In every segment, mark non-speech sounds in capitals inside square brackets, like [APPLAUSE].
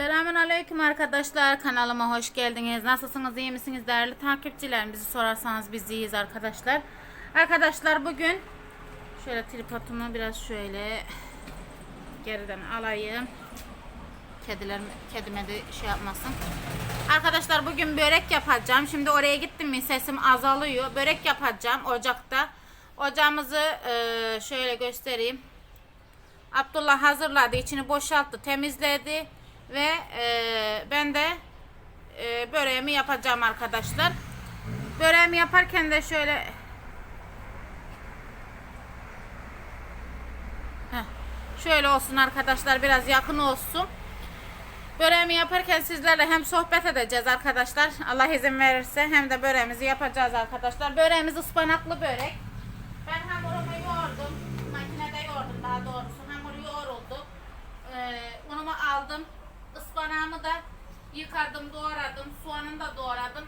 Selamun Aleyküm arkadaşlar. Kanalıma hoş geldiniz. Nasılsınız? iyi misiniz değerli takipçiler? Bizi sorarsanız biz iyiyiz arkadaşlar. Arkadaşlar bugün şöyle tripodumu biraz şöyle geriden alayım. Kediler, kedime de şey yapmasın. Arkadaşlar bugün börek yapacağım. Şimdi oraya gittim mi sesim azalıyor. Börek yapacağım ocakta. Ocağımızı eee, şöyle göstereyim. Abdullah hazırladı, içini boşalttı, temizledi ve e, ben de e, böreğimi yapacağım arkadaşlar. Böreğimi yaparken de şöyle Heh, şöyle olsun arkadaşlar, biraz yakın olsun. Böreğimi yaparken sizlerle hem sohbet edeceğiz arkadaşlar. Allah izin verirse hem de böreğimizi yapacağız arkadaşlar. Böreğimiz ıspanaklı börek. Ben hamurumu yoğurdum. Makinede yoğurdum daha doğrusu. Hamur yoğruldu. Ee, unumu aldım. Ispanağımı da yıkadım, doğradım. Soğanını da doğradım.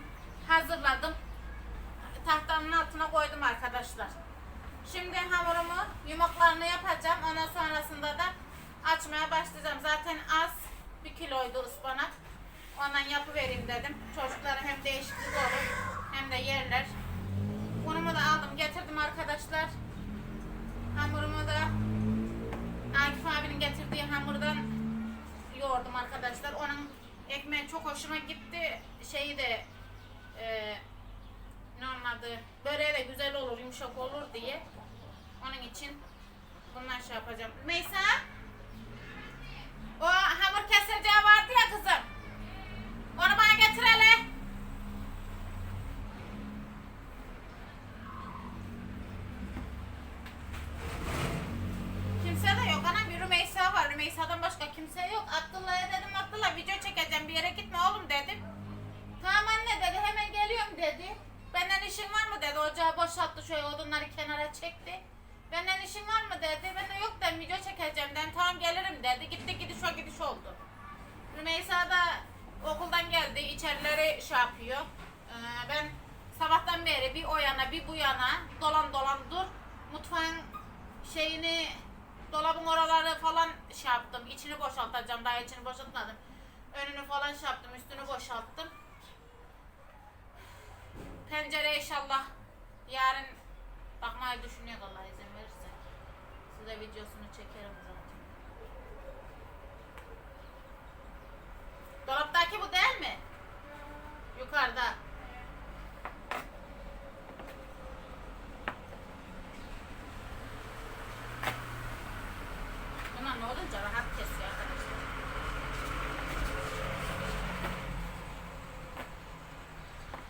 Hazırladım. Tahtanın altına koydum arkadaşlar. Şimdi hamurumu yumuklarını yapacağım. Ondan sonrasında da açmaya başlayacağım. Zaten az bir kiloydu ıspanak. Ondan yapıvereyim dedim. Çocuklara hem değişiklik olur hem de yerler. Unumu da aldım getirdim arkadaşlar. Hamurumu da Akif abinin getirdiği hamurdan yoğurdum arkadaşlar. Onun ekmeği çok hoşuma gitti. Şeyi de e, ne onun adı böreği de güzel olur yumuşak olur diye. Onun için bundan şey yapacağım. Meysa o hamur keseceği vardı ya kızım. Onu bana getir hele. Bir yere gitme oğlum dedim. Tamam anne dedi. Hemen geliyorum dedi. Benden işin var mı dedi. Ocağı boşalttı şöyle odunları kenara çekti. Benden işin var mı dedi. Ben de yok dedim video çekeceğim dedim. Tamam gelirim dedi. Gitti gidiş o gidiş oldu. Rümeysa da okuldan geldi. içerileri şey yapıyor. Ee, ben sabahtan beri bir o yana bir bu yana dolan dolan dur. Mutfağın şeyini dolabın oraları falan şey yaptım. İçini boşaltacağım. Daha içini boşaltmadım. Önünü falan şey yaptım. Üstünü boşalttım. Pencere inşallah yarın bakmayı düşünüyor Allah izin verirse. Size videosunu çekerim zaten. Dolaptaki bu değil mi? Yukarıda. Buna ne olunca rahat kesiyor arkadaşlar.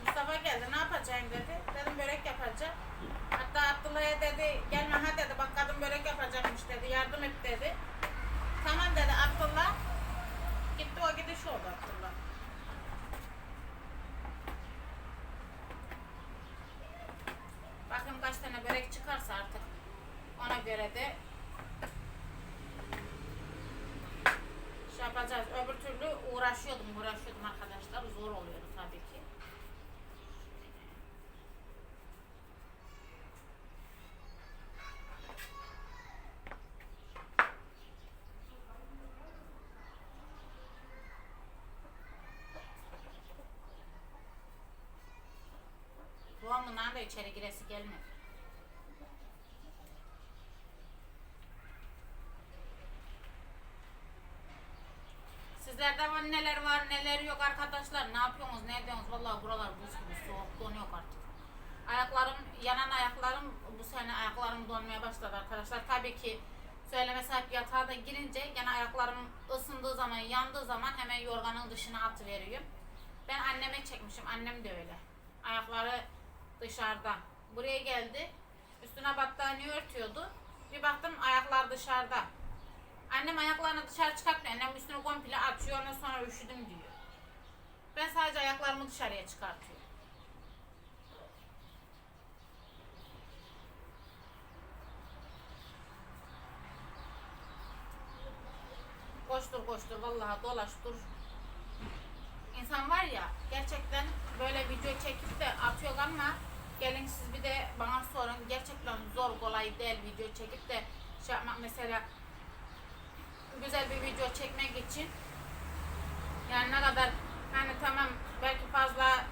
Mustafa geldi ne yapacaksın dedi. Dedim börek yapacağım. Hatta Abdullah'a dedi gelme ha dedi bak kadın börek yapacakmış dedi yardım et dedi. Tamam dedi Abdullah. Gitti o gidiş oldu Abdullah. Bakın kaç tane börek çıkarsa artık ona göre de şey yapacağız. Öbür türlü uğraşıyordum, uğraşıyordum arkadaşlar. Zor oluyordu tabii ki. Doğan bunların da içeri giresi gelmedi. Sizlerde var neler var neler yok arkadaşlar. Ne yapıyorsunuz ne ediyorsunuz? Vallahi buralar buz gibi soğuk donuyor artık. Ayaklarım yanan ayaklarım bu sene ayaklarım donmaya başladı arkadaşlar. Tabii ki söyleme sahip yatağa da girince gene ayaklarım ısındığı zaman yandığı zaman hemen yorganın dışına atıveriyor. Ben anneme çekmişim. Annem de öyle. Ayakları dışarıda. Buraya geldi. Üstüne battaniye örtüyordu. Bir baktım ayaklar dışarıda. Annem ayaklarını dışarı çıkartmıyor. Annem üstünü komple açıyor. Ondan sonra üşüdüm diyor. Ben sadece ayaklarımı dışarıya çıkartıyorum. Koştur koştur vallahi dolaş dur. İnsan var ya gerçekten böyle video çekip de atıyor ama gelin siz bir de bana sorun. Gerçekten zor kolay değil video çekip de şey yapmak. Mesela güzel bir video çekmek için Yani ne kadar hani tamam belki fazla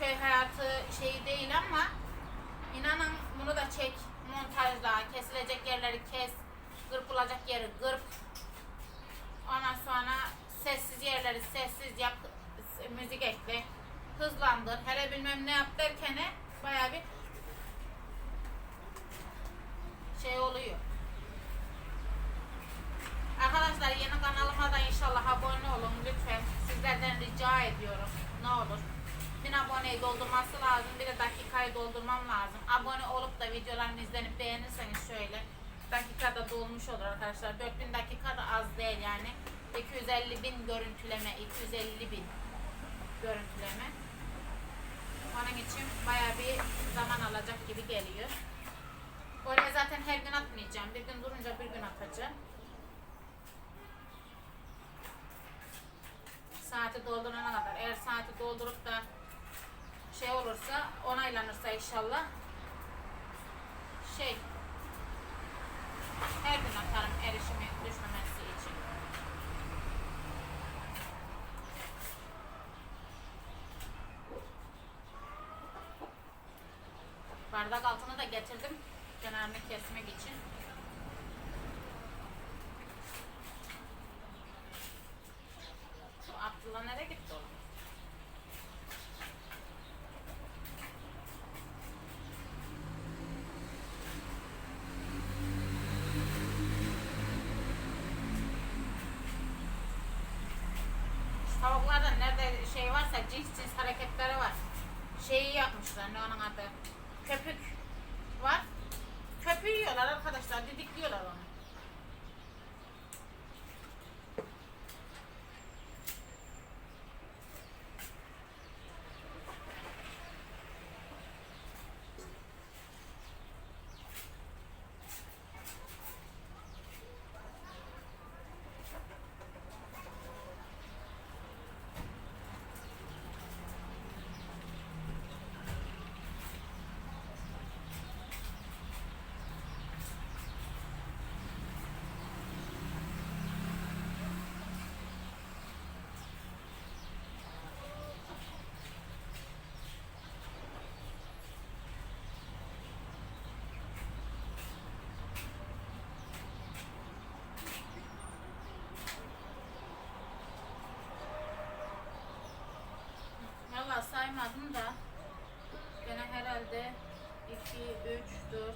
köy hayatı şeyi değil ama inanın bunu da çek montajla kesilecek yerleri kes kırpılacak yeri kırp. Ondan sonra sessiz yerleri sessiz yap müzik ekle hızlandır. Hele bilmem ne yap derken baya bir şey oluyor. Arkadaşlar yeni kanalıma da inşallah abone olun lütfen. Sizlerden rica ediyorum. Ne olur. Bin aboneyi doldurması lazım. Bir de dakikayı doldurmam lazım. Abone olup da videolarımı izlenip beğenirseniz şöyle dakikada dolmuş olur arkadaşlar. 4000 dakika da az değil yani. 250 bin görüntüleme, 250 bin görüntüleme. Onun için baya bir zaman alacak gibi geliyor. Böyle zaten her gün atmayacağım. Bir gün durunca bir gün atacağım. Saati doldurana kadar. Eğer saati doldurup da şey olursa, onaylanırsa inşallah şey her gün atarım erişimi düşmemesi için. Bardak altını da getirdim kenarını kesmek için. Şu Abdullah nereye gitti oğlum? Tavuklarda nerede şey varsa cins cins hareketleri var. Şeyi yapmışlar ne onun adı? Köpük var. Köpüğü yiyorlar arkadaşlar. Didikliyorlar onu. Valla saymadım da gene herhalde 2, 3, 4,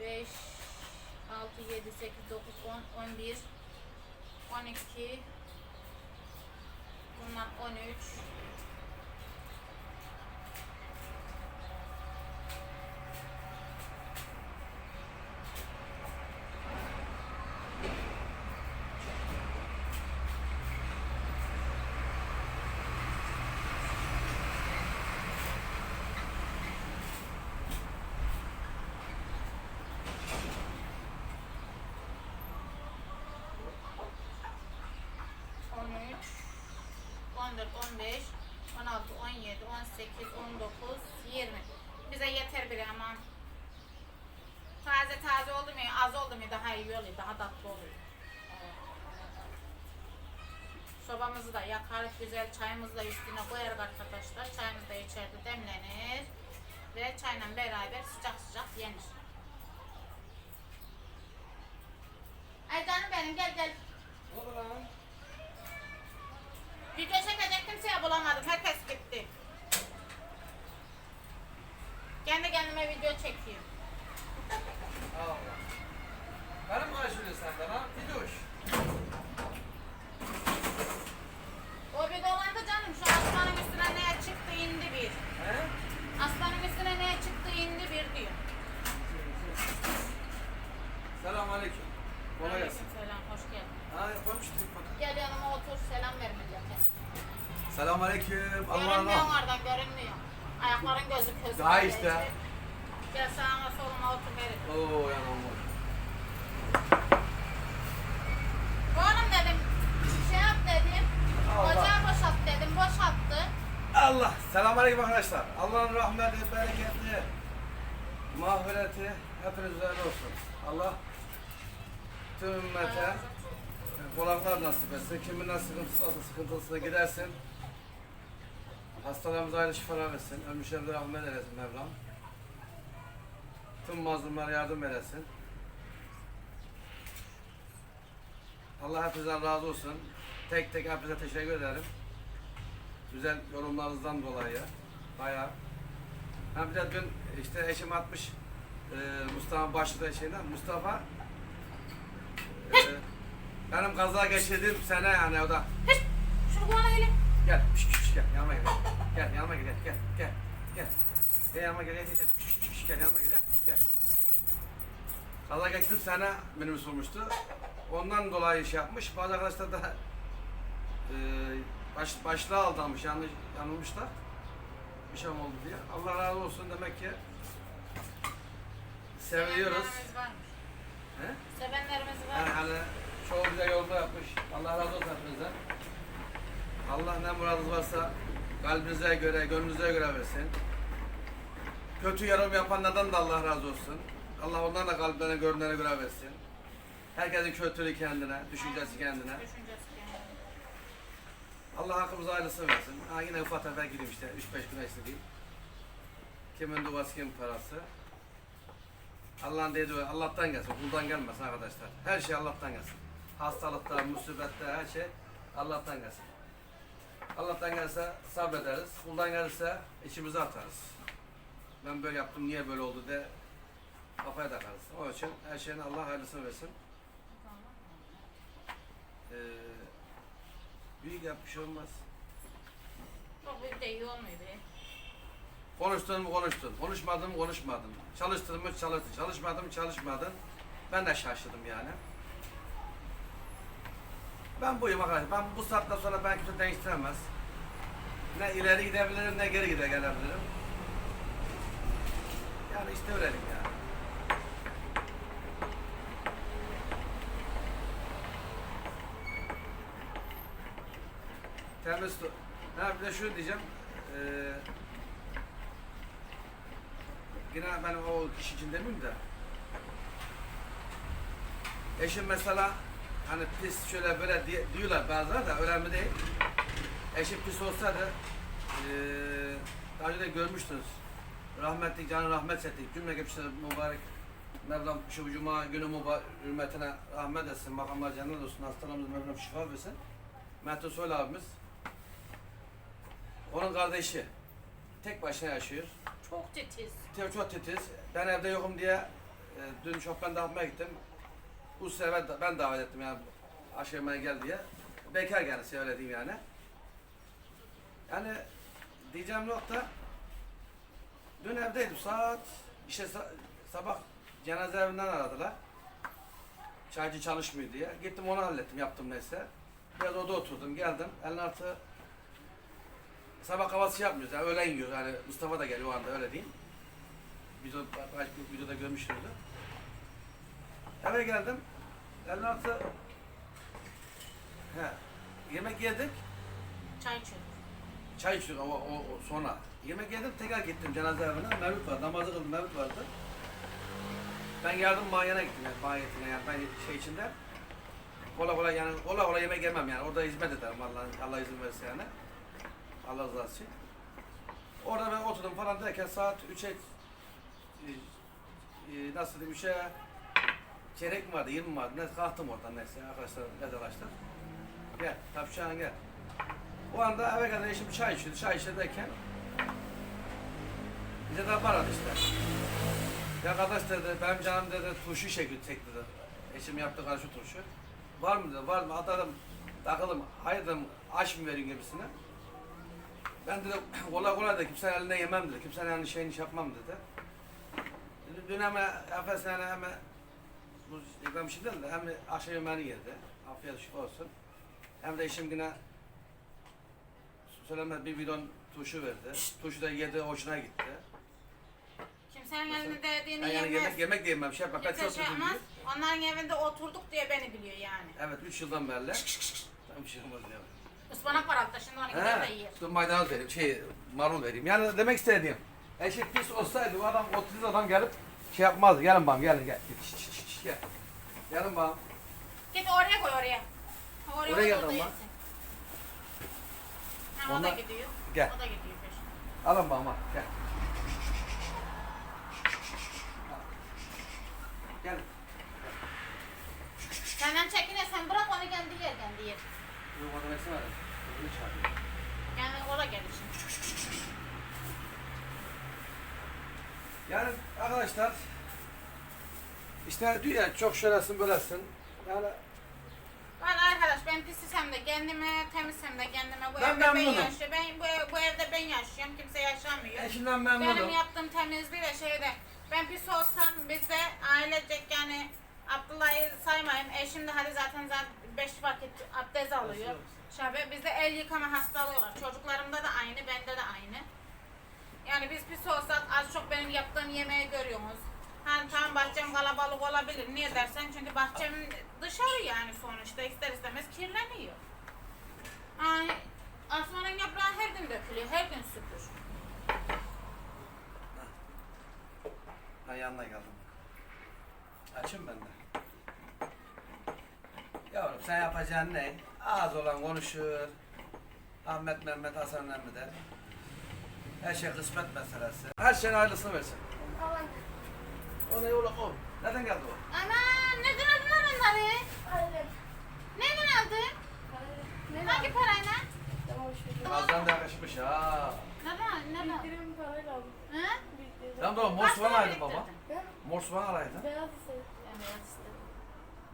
5, 6, 7, 8, 9, 10, 11, 12, bunlar 13, 14, 15, 16, 17, 18, 19, 20. Bize yeter bile aman. Taze taze oldu mu, az oldu mu daha iyi oluyor, daha tatlı oluyor. Sobamızı da yakarız güzel, çayımızı da üstüne koyarız arkadaşlar. Çayımız da içeride demlenir ve çayla beraber sıcak sıcak yenir. Ay canım benim gel gel. Görünmüyor emanet. oradan görünmüyor. Ayakların gözüküyor. Daha işte. Gel sağıma soluma otur verin. Oo yanım var. Oğlum dedim şey yap dedim. Allah. Ocağı boşalt dedim boşalttı. Allah. Selam aleyküm arkadaşlar. Allah'ın rahmeti, bereketi, mağfireti hepiniz üzerine olsun. Allah tüm ümmete kolaylıklar nasip etsin. Kimin nasıl sıkıntısı varsa sıkıntısına gidersin. Hastalarımıza ayrı şifalar versin. Ölmüşlerimize rahmet eylesin Mevlam. Tüm mazlumlara yardım eylesin. Allah hepinizden razı olsun. Tek tek hepinize teşekkür ederim. Güzel yorumlarınızdan dolayı. Bayağı. Ha bir de dün işte eşim atmış e, Mustafa başladığı şeyden. Mustafa e, benim kaza geçirdiğim sene yani o da Şunu bana hele. gel piş, piş, gel yanıma gel gel yanıma gel gel gel gel gel yanıma gel gel gel piş, piş, gel yanıma gel gel kaza geçirdiğim sene minibüs olmuştu ondan dolayı şey yapmış bazı arkadaşlar da e, baş, başlığa aldanmış yanlış yanılmışlar bir şey oldu diye Allah razı olsun demek ki seviyoruz Sevenlerimiz varmış. He? Sevenlerimiz var. Yani hani çok güzel yolda yapmış. Allah razı olsun hepinizden. Allah ne muradınız varsa kalbinize göre, gönlünüze göre versin. Kötü yorum yapanlardan da Allah razı olsun. Allah ondan da kalplerine, gönlüne göre versin. Herkesin kötülüğü kendine, düşüncesi kendine. Allah hakkımıza ayrılsın versin. Ha yine ufak tefek gideyim işte, 3-5 gün istediğim. Kimin duası, kimin parası. Allah'ın dediği Allah'tan gelsin, kuldan gelmesin arkadaşlar. Her şey Allah'tan gelsin. Hastalıklar, musibetler, her şey Allah'tan gelsin. Allah'tan gelse sabrederiz, kuldan gelirse içimize atarız. Ben böyle yaptım, niye böyle oldu de kafaya takarız. Onun için her şeyin Allah hayırlısını versin. Ee, büyük yap bir şey olmaz. Çok büyük de iyi olmuyor be. Konuştun mu konuştun, konuşmadın mı konuşmadın. Çalıştın mı çalıştın, çalışmadın mı çalışmadın. Ben de şaşırdım yani. Ben buyum arkadaşlar. Ben bu saatten sonra ben kimse değiştiremez. Ne ileri gidebilirim ne geri gide gelebilirim. Yani işte öyleyim yani. Temiz tu- Ha bir de şunu diyeceğim. Ee, yine ben o kişi için demeyeyim de. Eşim mesela hani pis şöyle böyle diye, diyorlar bazıları da önemli değil. Eşim pis olsaydı eee daha önce de görmüştünüz. Rahmetli canı rahmet ettik. Cümle geçmişte mübarek Mevlam şu cuma günü mübarek hürmetine rahmet etsin. Makamlar cennet olsun. Hastalarımız Mevlam şifa versin. Mehmet Soylu abimiz. Onun kardeşi. Tek başına yaşıyor. Çok titiz. Tabii çok titiz. Ben evde yokum diye e, dün şofben dağıtmaya gittim. Sefer de- ben davet ettim yani aşağıya gel diye. Bekar kendisi öyle yani. Yani diyeceğim nokta dün evdeydim saat işte sa- sabah cenaze evinden aradılar. Çaycı çalışmıyor diye. Gittim onu hallettim yaptım neyse. Biraz orada oturdum geldim. Elin altı sabah kahvaltısı yapmıyoruz yani öğlen yiyoruz. Yani Mustafa da geliyor o anda öyle diyeyim. Başka bir videoda görmüştürdü. Eve geldim. Elin altı he, yemek yedik. Çay içiyor. Çay içtik o, o, o sonra. Yemek yedim tekrar gittim cenaze evine. Mevlüt vardı. Namazı kıldım Mevlüt vardı. Ben yardım mahiyene gittim yani mahiyetine yani ben şey içinde. Kola kola yani kola kola yemek yemem yani. Orada hizmet ederim Allah, Allah izin verirse yani. Allah rızası için. Orada ben oturdum falan derken saat 3'e e, e, nasıl diyeyim 3'e çeyrek mi vardı 20 mi vardı neyse kalktım oradan neyse arkadaşlar vedalaştık. Gel tapşan gel. O anda eve kadar eşim çay içiyordu. Çay içerken bize de aradı işte. Ya kardeş dedi, benim canım dedi turşu çekiyor tek dedi. Eşim yaptı karşı turşu. Var mı dedi, var mı? Atadım, takıldım, hayır dedim, mı veriyorsun gibisine. Ben dedim, kolay kolay da kimsenin eline yemem dedi, kimsenin elini şeyini şey yapmam dedi. Dedi, Dün hemen, affedersin hani hemen, bu şey değil de, hem akşam yemeğini yedi. Afiyet şifa olsun. Hem de eşim yine söylemez bir bidon turşu verdi. Turşu da yedi, hoşuna gitti. Kimsenin elinde dediğini Ben yani yemez. yemek yemek de yemem. Şey yapma. Kimse Petrol şey yapmaz. Onların evinde oturduk diye beni biliyor yani. Evet 3 yıldan beri. Tam bir şey olmaz ya. Ispanak var altta şimdi onu gider de He. yer. İşte maydanoz vereyim, şey marul vereyim. Yani demek istediğim. Eşek pis olsaydı o adam 30 adam gelip şey yapmazdı. Gelin bana gelin gel. Şş, şş, gel. Gelin bana. Git oraya koy oraya. Oraya, Oraya orada geldi ama. yesin. Ha, o da gidiyor. Gel. O da gidiyor peşine. Alın bana gel. Gel. Senden çekine sen bırak onu kendi yer kendi yer. Adam esme adam. Öbürünü çağırıyor. Yani o da gelişin. Yani arkadaşlar işte diyor ya çok şöylesin böylesin. Yani Valla arkadaş ben pisisem de kendime, temizsem de kendime. Bu Ben evde ben memnunum. yaşıyorum. Ben, bu, ev- bu evde ben yaşıyorum. Kimse yaşamıyor. eşimden Benim memnunum. yaptığım temizliği de şeyde ben pis olsam biz de ailecek yani Abdullah'ı saymayayım. Eşim de hadi zaten zaten 5 vakit abdest alıyor. Şabe bizde el yıkama hastalığı var. Çocuklarımda da aynı, bende de aynı. Yani biz pis olsak az çok benim yaptığım yemeği görüyorsunuz. Hani tamam bahçem kalabalık olabilir. Niye dersen çünkü bahçem dışarı yani sonuçta ister istemez kirleniyor. Yani asmanın yaprağı her gün dökülüyor, her gün süpür. Ben yanına geldim. Açın ben de. Yavrum sen yapacağın ne? Az olan konuşur. Ahmet, Mehmet, Hasan Emmi der. Her şey kısmet meselesi. Her şeyin hayırlısını versin. O ne oğlum o? Nereden geldi o? Aman neden aldın lan onları? Neden aldın? Hangi parayla? Azdan da yakışmış ha. Neden? Neden? Biriktirim parayla aldım. Hı? Ben de o mor Kaç soğan para alaydım baba. biriktirdin? Mor soğan alaydın. Beyaz ise Ben beyaz istedim.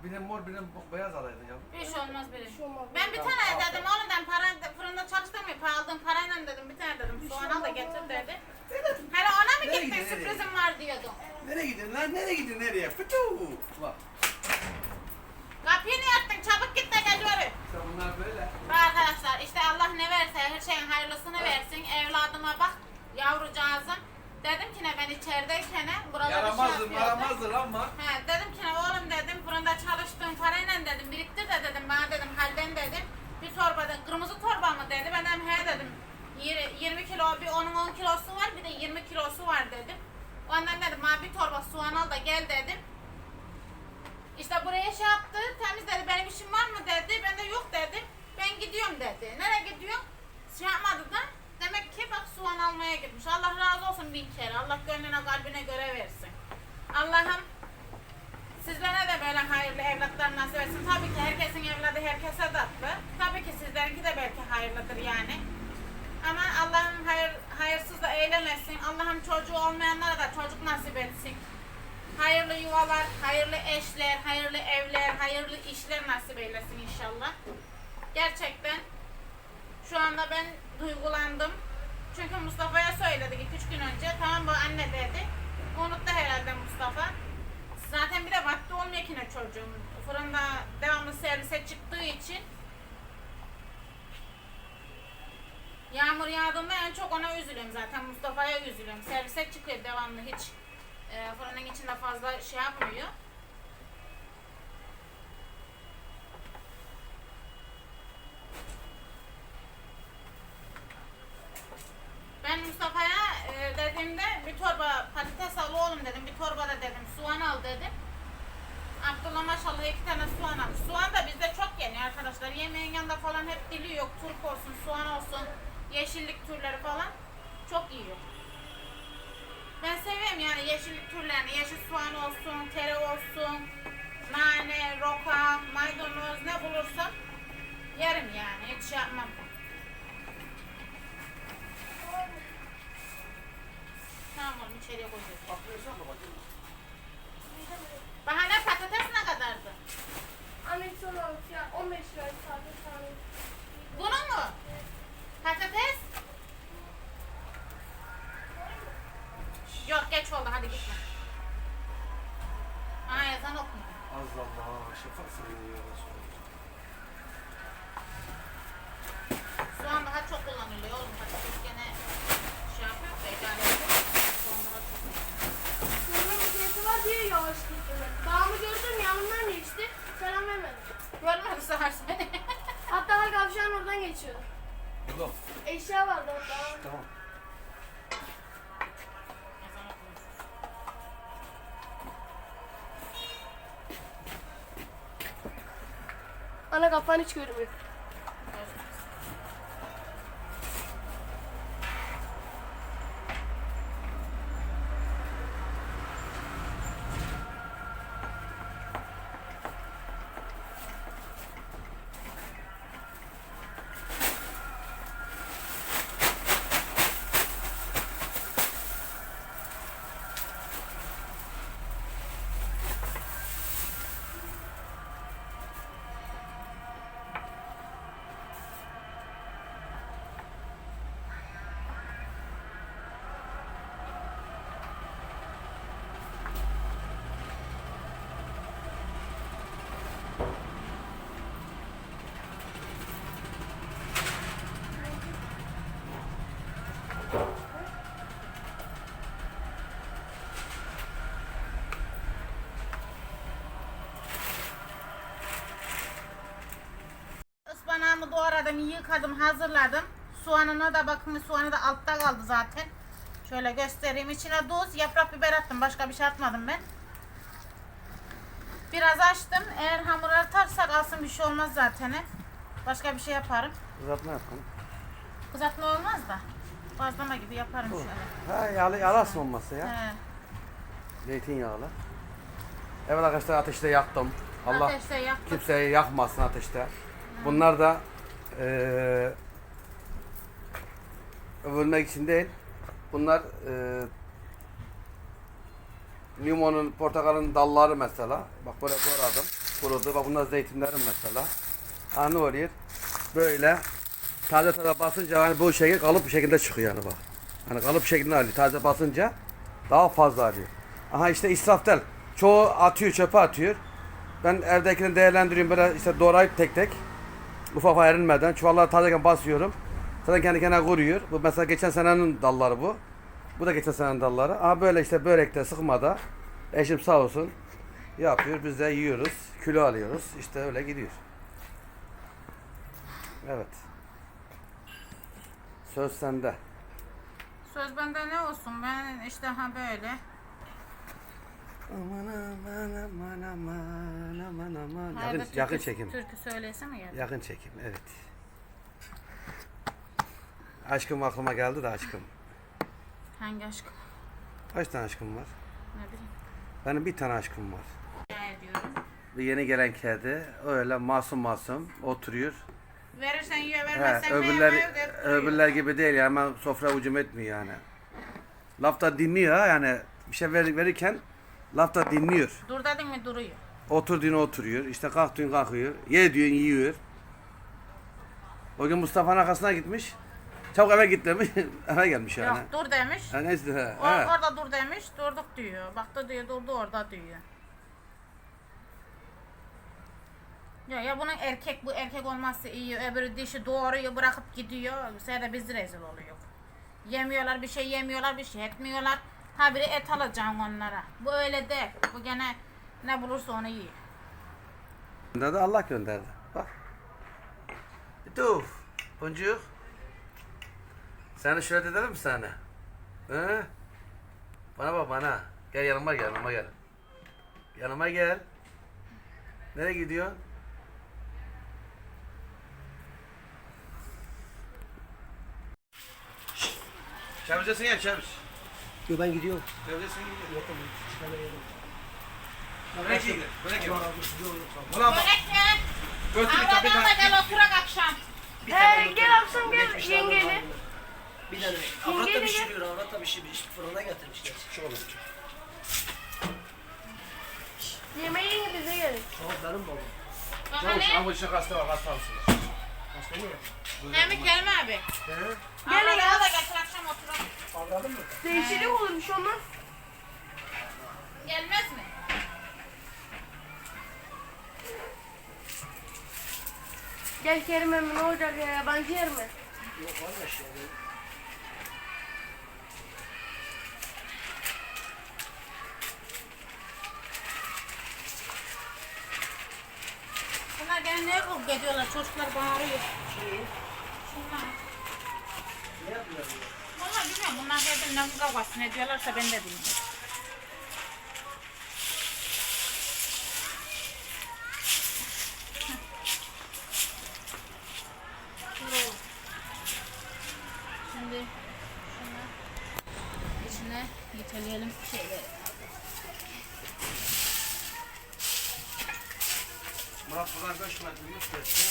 Birinin mor, birinin bu- beyaz alaydın yavrum. Bir şey olmaz biri. bir şey olmaz. Ben bir Tamam, tane aferin. dedim oğlum ben para fırında çalıştırmıyor. Para aldığım parayla dedim bir tane dedim. Soğan şey al da getir dedi. Nereye gittin gidiyor, nereye? sürprizim var diyordum. Nereye gidiyorsun lan? Nereye gidiyorsun? Nereye? Fıçı! Bak. Kapıyı niye açtın? Çabuk git de geliyorum. İşte bunlar böyle. Arkadaşlar işte Allah ne verse her şeyin hayırlısını versin. Evladıma bak yavrucağızım. Dedim ki ne ben içerideyken buraları şey Yaramazdır, yapıyordum. yaramazdır ama. He, dedim ki ne oğlum dedim fırında çalıştığım parayla dedim biriktir de dedim bana dedim halden dedim. Bir torbada kırmızı torba mı dedi. Ben dedim he dedim. Yir- 20 kilo bir onun 10 kilosu var bir de 20 kilosu var dedim. Ondan dedim bana bir torba soğan al da gel dedim. İşte buraya şey yaptı. Temiz dedi benim işim var mı dedi. Ben de yok dedim. Ben gidiyorum dedi. Nereye gidiyorsun? Şey yapmadı da. Demek ki bak soğan almaya gitmiş. Allah razı olsun bin kere. Allah gönlüne kalbine göre versin. Allah'ım sizlere de böyle hayırlı evlatlar nasip etsin. Tabii ki herkesin evladı herkese tatlı. Tabii ki sizlerinki de belki hayırlıdır yani. Ama Allah'ım hayır, hayırsız da eylemesin. Allah'ım çocuğu olmayanlara da çocuk nasip etsin. Hayırlı yuvalar, hayırlı eşler, hayırlı evler, hayırlı işler nasip eylesin inşallah. Gerçekten şu anda ben duygulandım. Çünkü Mustafa'ya söyledik 2-3 gün önce. Tamam bu anne dedi. Unuttu herhalde Mustafa. Zaten bir de vakti olmuyor ki ne çocuğum. Fırında devamlı servise çıktığı için Yağmur yağdığında en çok ona üzülüyorum zaten. Mustafa'ya üzülüyorum. Servise çıkıyor devamlı hiç e, fırının içinde fazla şey yapmıyor. Ben Mustafa'ya e, dediğimde bir torba patates al oğlum dedim. Bir torba da dedim soğan al dedim. Abdullah maşallah iki tane soğan almış. Soğan da bizde çok yeniyor arkadaşlar. Yemeğin yanında falan hep dili yok. Turp olsun, soğan olsun, yeşillik türleri falan çok yiyor. Ben seviyorum yani yeşillik türlerini. Yeşil soğan olsun, tere olsun, nane, roka, maydanoz ne bulursam yerim yani. Hiç şey yapmam. Tamam oğlum içeriye bakayım. Bahane patates ne kadardı? Sonra fiyat 15 lira sade sade. Bunun mu? Patates? Oldu hadi gitme. Aa ezan okumuyor. Az Allah, şafak ya Soğan daha çok kullanılıyor oğlum. Patates gene şey yapıyor da idare ediyor. Soğan daha çok bir fiyatı var diye yavaş gittim. Dağımı gördüm yanımdan geçti. Selam vermedi. Görmedi seher seni. Hatta her kavşağın oradan geçiyordu. Oğlum, Eşya vardı hatta. tamam. Ana kafan hiç görmüyor. Doğradım, yıkadım, hazırladım. Soğanına da bakın soğanı da altta kaldı zaten. Şöyle göstereyim. İçine tuz, yaprak biber attım. Başka bir şey atmadım ben. Biraz açtım. Eğer hamur artarsa kalsın bir şey olmaz zaten. Başka bir şey yaparım. Uzatma yapalım. Kızartma olmaz da. Bazlama gibi yaparım şöyle. Ha yağlı yağlasın olmazsa ya. He. Zeytinyağlı. Evet arkadaşlar ateşte yaktım. Allah Ateşte yaktım. kimseyi yakmasın ateşte. Bunlar da eee övülmek için değil. Bunlar eee limonun, portakalın dalları mesela. Bak böyle doğradım. Kurudu. Bak bunlar zeytinlerim mesela. Ha ne oluyor? Böyle taze taze basınca hani bu şekil kalıp bir şekilde çıkıyor yani bak. Hani kalıp şeklinde alıyor. Taze basınca daha fazla alıyor. Aha işte israf değil. Çoğu atıyor çöpe atıyor. Ben evdekini değerlendiriyorum böyle işte doğrayıp tek tek. Ufak ayrılmadan çuvallara tazeyken basıyorum. Zaten kendi kendine kuruyor. Bu mesela geçen senenin dalları bu. Bu da geçen senenin dalları. Aha böyle işte börekte sıkmada eşim sağ olsun yapıyor. Biz de yiyoruz. Kilo alıyoruz. İşte öyle gidiyor. Evet. Söz sende. Söz bende ne olsun? Ben işte ha böyle. Aman aman aman aman aman aman. Yakın, yakın türkü- çekim. Türkü söylesene ya. Yakın çekim evet. Aşkım aklıma geldi de aşkım. Hangi aşk? Kaç tane aşkım var? Ne bileyim. Benim bir tane aşkım var. Ne diyorum. Bir yeni gelen kedi öyle masum masum oturuyor. Verirsen yiyor, He, vermezsen öbürler, öbürler gibi değil ya hemen sofra hücum etmiyor yani. Lafta dinliyor ha, yani bir şey ver, verirken lafta dinliyor. Dur dedin mi duruyor. Otur diyorsun oturuyor. İşte kalk diyorsun kalkıyor. Ye diyorsun yiyor. O gün Mustafa'nın arkasına gitmiş. Çabuk eve git demiş. [LAUGHS] eve gelmiş yani. Yok dur demiş. Ha, neyse. he, O, he. orada dur demiş. Durduk diyor. Baktı diyor durdu orada diyor. Ya, ya bunun erkek bu erkek olmazsa iyi. Öbürü dişi doğuruyor bırakıp gidiyor. Sonra biz rezil oluyor. Yemiyorlar bir şey yemiyorlar bir şey etmiyorlar. Ha biri et alacağım onlara. Bu öyle değil. Bu gene ne bulursa onu yiyor. Gönderdi Allah gönderdi. Bak. Tuf. Boncuk. Seni şöyle edelim mi sana? He? Bana bak bana. Gel yanıma gel yanıma gel. Yanıma gel. Nereye gidiyorsun? Çevircesin ya çevir. Yo ben gidiyorum. Çevircesin gidiyor. Yok oğlum. Çıkana yedim. Börek yiyin. Börek yiyin. Bir Ulan bak. Börek ne? Götür bir tane. Avradan da gel oturak akşam. He gel akşam gel Geçmişler yengeyle. oradan Bir tane. Avrat da pişiriyor. Avrat da pişirmiş. Fırına getirmişler. Çok olur. Yemeğin bize gelir. Ama benim babam. Çavuş ama işte hasta var hasta mısın? Hasta mı? Hem Kerim abi. He? Gel ya da getir akşam oturalım. Avradın mı? Değişiklik olur bir şey olmaz. Gelmez mi? Gel Kerim emmi ne olacak ya yabancı yer mi? Yok arkadaş ya. Bunlar gene ne kavga ediyorlar? Çocuklar bağırıyor. Şey, Şunlar. ne yapıyorlar? Ya? Vallahi bilmiyorum. Bunlar her ne kavgası ne diyorlarsa ben de bilmiyorum. Yiteleyelim şeyleri. Murat buradan göçmedi. Yunus geçti.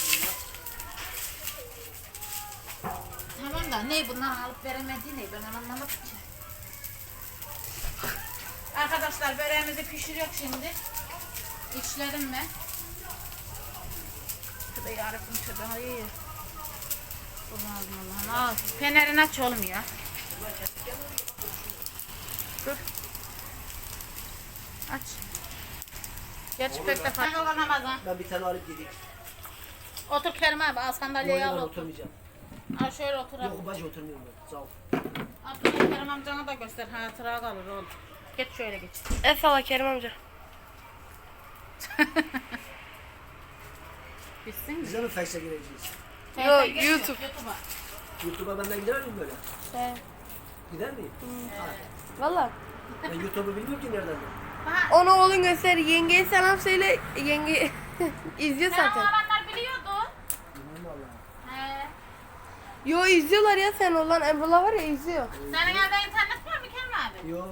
Bunlar Tamam da ne bunlar alıp veremediği ne ben anlamadım ki. Arkadaşlar böreğimizi pişiriyor şimdi. İçlerim mi? Şurada yarabım şurada hayır. Allah'ım Fenerini aç ya. Dur. Aç. Geç pek de fark. Ramazan. Ben bir tane alıp gideyim. Otur Kerim abi al sandalyeyi Yok al ben otur. oturmayacağım. Al şöyle otur. abi. Yok bacı oturmuyorum ben. Sağ ol. Abdullah Kerim amcana da göster. Hatıra kalır oğlum. Geç şöyle geç. Eyvallah Kerim amca. [LAUGHS] Bitsin mi? Bize mi fax'e gireceğiz? Yo, YouTube. YouTube'a. YouTube'a ben de gider miyim böyle? He. Gider miyim? Ha. Valla. Ben YouTube'u bilmiyorum ki nereden. Onu oğlun göster. Yengeye selam söyle. Yenge [LAUGHS] izliyor sen o zaten. olanlar biliyordu. Bilmem valla. He. Yo izliyorlar ya sen olan Emrullah var ya izliyor. Senin evde internet var mı Kerim abi? Yok.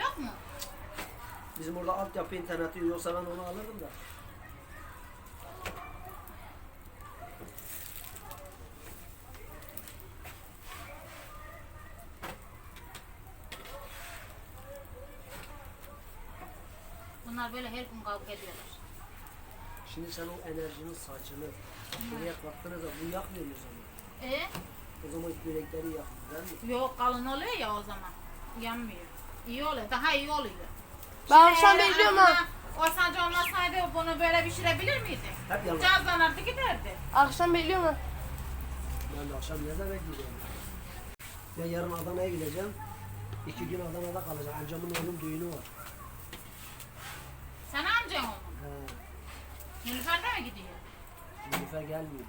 Yok mu? Bizim orada altyapı interneti yoksa ben onu alırdım da. Bunlar böyle her gün kavga ediyorlar. Şimdi sen o enerjinin saçını şuraya kattığınızda bu yakmıyor mu o zaman? E? O zaman yürekleri yakmıyor değil mi? Yok kalın oluyor ya o zaman. Yanmıyor. İyi oluyor. Daha iyi oluyor. Ben akşam Eğer bekliyorum ha. O sancı olmasaydı bunu böyle pişirebilir miydi? Hep yalan. Cazlanırdı giderdi. Akşam bekliyorum ha. Ben de akşam nerede bekleyeceğim? Ben yarın Adana'ya gideceğim. İki gün Adana'da kalacağım. Amcamın oğlunun düğünü var. Sen amcan onun. He. Nilüfer'de mi gidiyor? Nilüfer gelmiyor.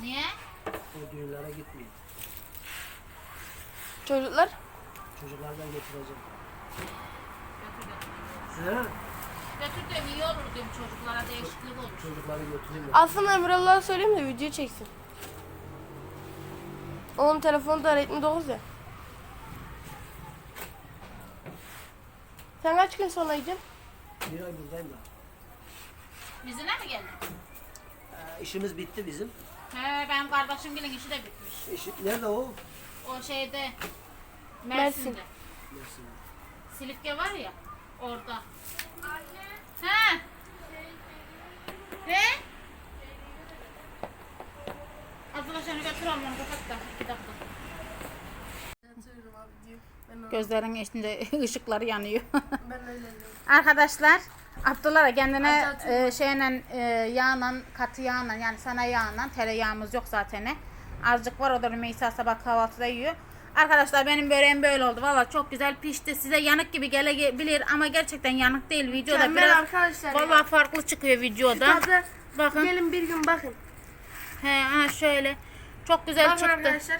Niye? O düğünlere gitmiyor. Çocuklar. Çocuklardan getireceğim. Götür götür. He? Götür diyorum iyi olur diyorum çocuklara değişiklik olur. Çocukları götüreyim. ben. Aslında Emrullah'a söyleyeyim de video çeksin. Onun telefonu da Redmi 9 ya. Sen kaç gün sonra yiyeceksin? Bir ay buradayım da. Bizine mi geldin? İşimiz bitti bizim. He benim kardeşimgilin işi de bitmiş. İşi, nerede o? O şeyde Mersin. Mersin'de. Mersin. Silifke var ya orada. He. Ne? Abdullah şunu götür onu kapat da iki dakika. Gözlerin içinde [LAUGHS] ışıkları yanıyor. [LAUGHS] Arkadaşlar Abdullah kendine e, şeyle e, yağla katı yağla yani sana yağla tereyağımız yok zaten. Azıcık var o da Rümeysa sabah kahvaltıda yiyor. Arkadaşlar benim böreğim böyle oldu. Valla çok güzel pişti. Size yanık gibi gelebilir ama gerçekten yanık değil. Videoda Mükemmel biraz arkadaşlar ya. valla farklı çıkıyor videoda. Tadı. Bakın. Gelin bir gün bakın. He, ha şöyle. Çok güzel Bakın çıktı. arkadaşlar.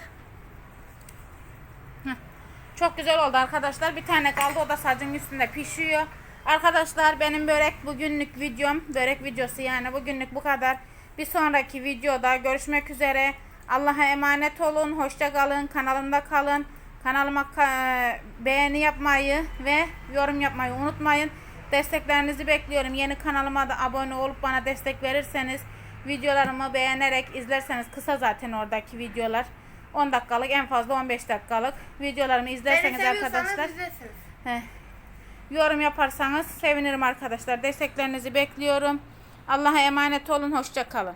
Çok güzel oldu arkadaşlar. Bir tane kaldı o da sacın üstünde pişiyor. Arkadaşlar benim börek bugünlük videom. Börek videosu yani bugünlük bu kadar. Bir sonraki videoda görüşmek üzere. Allah'a emanet olun. Hoşça kalın. Kanalımda kalın. Kanalıma ka- beğeni yapmayı ve yorum yapmayı unutmayın. Desteklerinizi bekliyorum. Yeni kanalıma da abone olup bana destek verirseniz videolarımı beğenerek izlerseniz kısa zaten oradaki videolar. 10 dakikalık en fazla 15 dakikalık videolarımı izlerseniz arkadaşlar heh, yorum yaparsanız sevinirim arkadaşlar. Desteklerinizi bekliyorum. Allah'a emanet olun. Hoşça kalın.